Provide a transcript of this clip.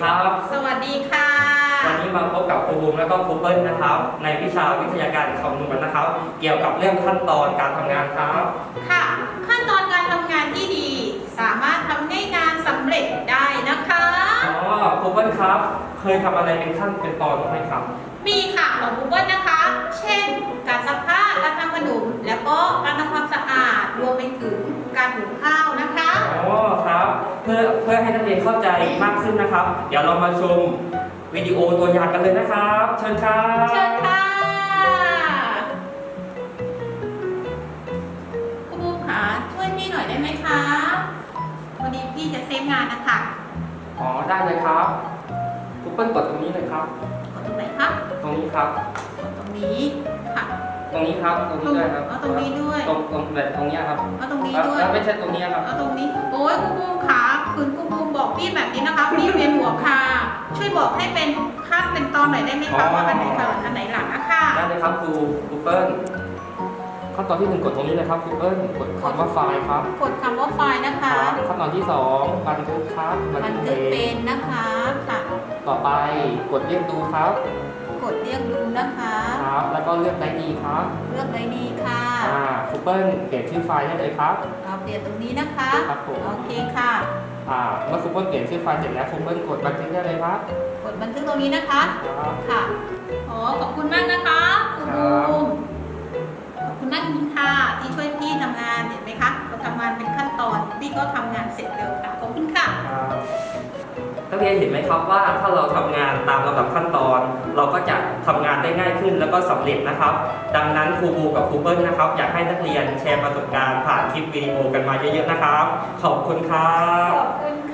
ครับ สวัสดีค่ะ วันนี้มาพบกับครูบูมและก็ครูเปิ้ลนะครับ ในวิชาวิทยาการคำนวณนะครับ เกี่ยวกับเรื่องขั้นตอนการทำงานครับ ค่ะ ขั้นตอนการทำงานที่ดี สามารถทำให้งานสำเร็จได้นะคะอ๋อครูเปิ้ลครับ เคยทำอะไรเป็นขั้นเป็นตอนบ้างไหมครับ มีค่ะของ Google นะคะ เช่น การซักผ้าการทำขนมแล้วก็การทำความสะอาดรวมไปถึงการหุงข้าว เพื่อเพื่อให้นักเรียนเข้าใจมากขึ้นนะครับ เดี๋ยวเรามาชมวิดีโอตัวอย่างกันเลยนะครับ เชิญครับเชิญค่ะคุณบูมคะช่วยพี่หน่อยได้ไหมคะพอดีพี่จะเซฟงานนะคะอ๋อได้เลยครับครูเปิ้ลกดตรงนี้เลยครับ กดตรงไหนครับตรงนี้ครับ กดตรงนี้ค่ะ ตรงนี้ครับ ตรงนี้ด้วยครับเอาตรงนี้ด้วย ตรงตรงแบบตรงเนี้ยครับเอาตรงนี้แล้วด้วย แล้วไม่ใช่ตรงเนี้ยครับ เอาตรงนี้ โอ้ยครูบูมขา คุณครูบูมบอกพี่แบบนี้นะคะพี่เวียนหัวค่ะ ช่วยบอกให้เป็นขั้นเป็นตอนหน่อยได้ไหมอ๋คะอว่าอันไหนก่อนอันไหนหลังอะค่ะ ได้เลยครับครูครูเปิ้ลขั้นตอนที่หนึ่งกดตรงนี้เลยครับครูเปิ้ลกดคำว่าไฟล์ครับกดคำว่าไฟล์นะคะครับขั้นตอนที่สองบันทึกครับบันทึกเป็นนะคะค่ะ ต่อไปกดเรียกดูครับ กดเรียกดูนะคะ ครับ แล้วก็เลือกได้ดีครับเลือกได้ดีค่ะอ่าครูเปิ้ลเปลี่ยนชื่อไฟล์ได้เลยครับ เอาเปลี่ยนตรงนี้นะคะครับผม โอเคค่ะ อ่าเมื่อครูเปิ้ลเปลี่ยนชื่อไฟล์เสร็จแล้วครูเปิ้ลกดบันทึกได้เลยครับกดบันทึกตรงนี้นะคะ ครับ ค่ะอ๋อขอบคุณมากนะคะครูครับบูมขอบคุณมากจริงๆค่ะ ที่ช่วยพี่ทำงานเห็นไหมคะเราทำงานเป็นขั้นตอนพี่ก็ทำงานเสร็จเร็วค่ะขอบคุณค่ะ ครับ นักเรียนเห็นไหมครับว่าถ้าเราทำงานตามลำดับขั้นตอน เราก็จะทำงานได้ง่ายขึ้นแล้วก็สำเร็จนะครับ ดังนั้นครูบูกับครูเปิ้ลนะครับ อยากให้นักเรียนแชร์ประสบการณ์ผ่านคลิปวิดีโอกันมาเยอะๆนะครับ ขอบคุณครับขอบคุณ